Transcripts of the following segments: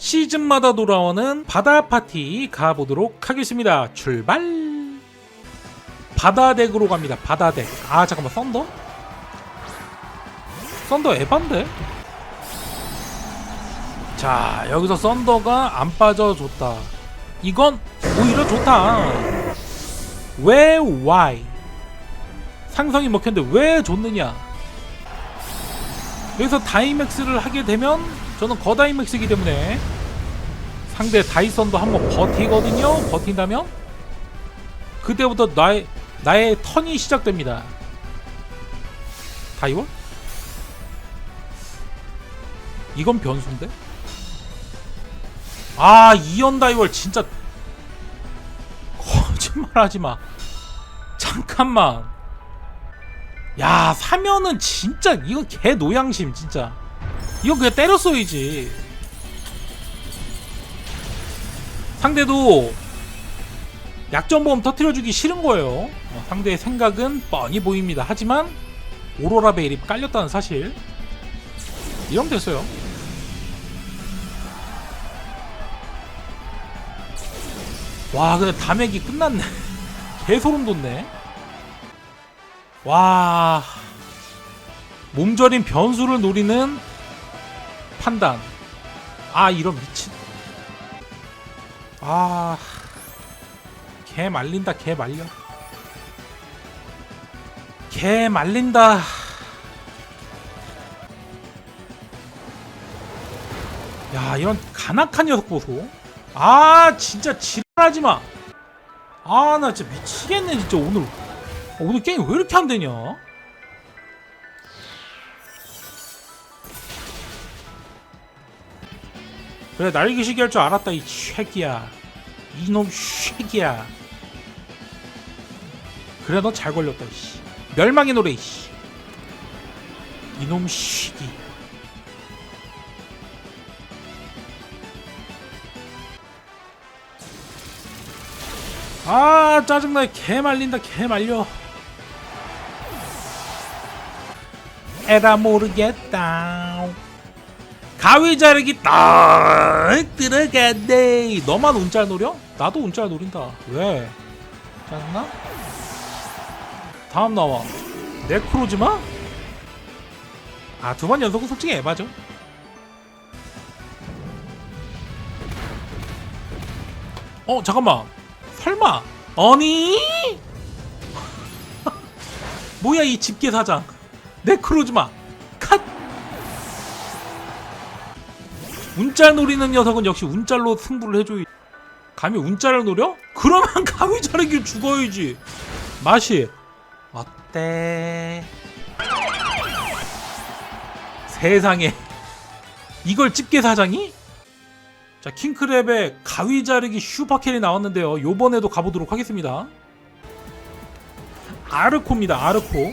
시즌마다 돌아오는 바다 파티 가보도록 하겠습니다. 출발! 바다 덱으로 갑니다. 바다 덱. 아 잠깐만 썬더? 썬더 에반데? 자 여기서 썬더가 안 빠져줬다. 이건 오히려 좋다. 왜 why? 상성이 먹혔는데 왜 줬느냐? 여기서 다이맥스를 하게 되면 저는 거다이맥스이기 때문에 상대 다이선도 한번 버티거든요. 버틴다면 그때부터 나의 나의 턴이 시작됩니다. 다이월? 이건 변수인데? 아 이연 다이월 진짜 거짓말하지 마. 잠깐만. 야 사면은 진짜 이건 개 노양심 진짜. 이건 그냥 때렸어야지. 상대도 약점보험 터트려주기 싫은 거예요. 어, 상대의 생각은 뻔히 보입니다. 하지만 오로라 베일이 깔렸다는 사실. 이러면 됐어요. 와 근데 담액이 끝났네. 개소름 돋네. 와 몸절인 변수를 노리는 판단. 아 이런 미친. 아. 개 말린다 개 말려. 개 말린다. 야 이런 간악한 녀석 보소. 아 진짜 지랄하지 마. 아 나 진짜 미치겠네 진짜 오늘. 어, 오늘 게임 왜 이렇게 안 되냐? 그래 날개시기 할줄 알았다 이 쉐기야. 이놈 쉐기야. 그래 너 잘 걸렸다 씨. 멸망의 노래 씨. 이놈 쉐기. 아 짜증나. 개 말린다 개 말려. 에라 모르겠다 가위 자르기 딱 들어갔네 너만 운잘 노려? 나도 운잘 노린다. 왜? 짜증나? 다음 나와. 네크로즈마? 아 두 번 연속은 솔직히 에바죠. 어 잠깐만. 설마. 아니? 뭐야 이 집게 사장. 네크로즈마 운짤 노리는 녀석은 역시 운짤로 승부를 해줘야 감히 운짤을 노려? 그러면 가위 자르기 죽어야지. 맛이 어때? 세상에. 이걸 집게 사장이? 자 킹크랩의 가위 자르기 슈퍼캐리 나왔는데요. 요번에도 가보도록 하겠습니다. 아르코입니다 아르코.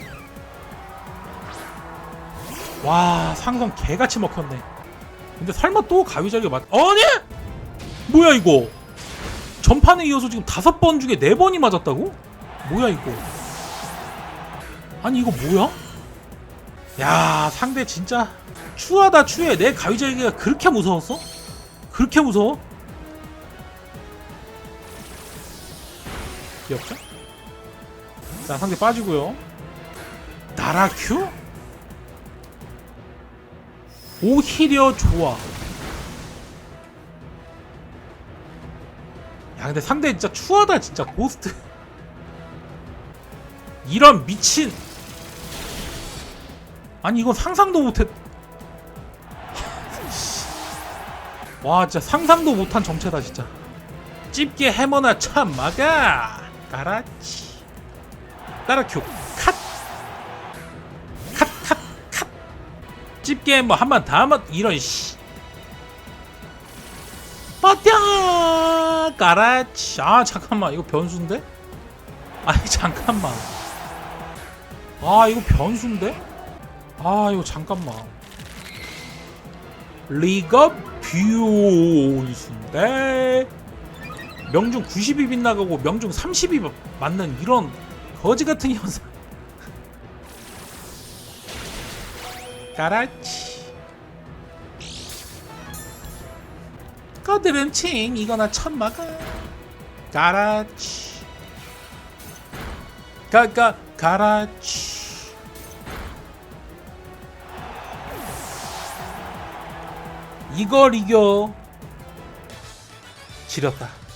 와 상성 개같이 먹혔네 근데 설마 또 가위 자르기 맞 아니 뭐야 이거 전판에 이어서 지금 다섯 번 중에 네 번이 맞았다고? 뭐야 이거 아니 이거 뭐야? 야 상대 진짜 추하다 추해 내 가위 자르기가 그렇게 무서웠어? 그렇게 무서워? 귀엽죠? 자 상대 빠지고요 나라큐? 오히려 좋아. 야 근데 상대 진짜 추하다 진짜. 고스트. 이런 미친. 아니 이건 상상도 못했 와 진짜 상상도 못한 정체다 진짜. 집게 해머나 참 막아! 까라치. 따라큐 컷컷컷컷 집게 뭐한 번 다 한번 이런 씨. 버텨! 까라치. 아 잠깐만. 이거 변수인데? 아니 잠깐만. 아 이거 변수인데? 아 이거 잠깐만. 리가 뷰인데? 명중 90이 빗나가고 명중 30이 맞는 이런 거지 같은 현상. 까라치. 거들은 칭 이거나 천막아 가라치. 가가 가라치. 이걸 이겨. 지렸다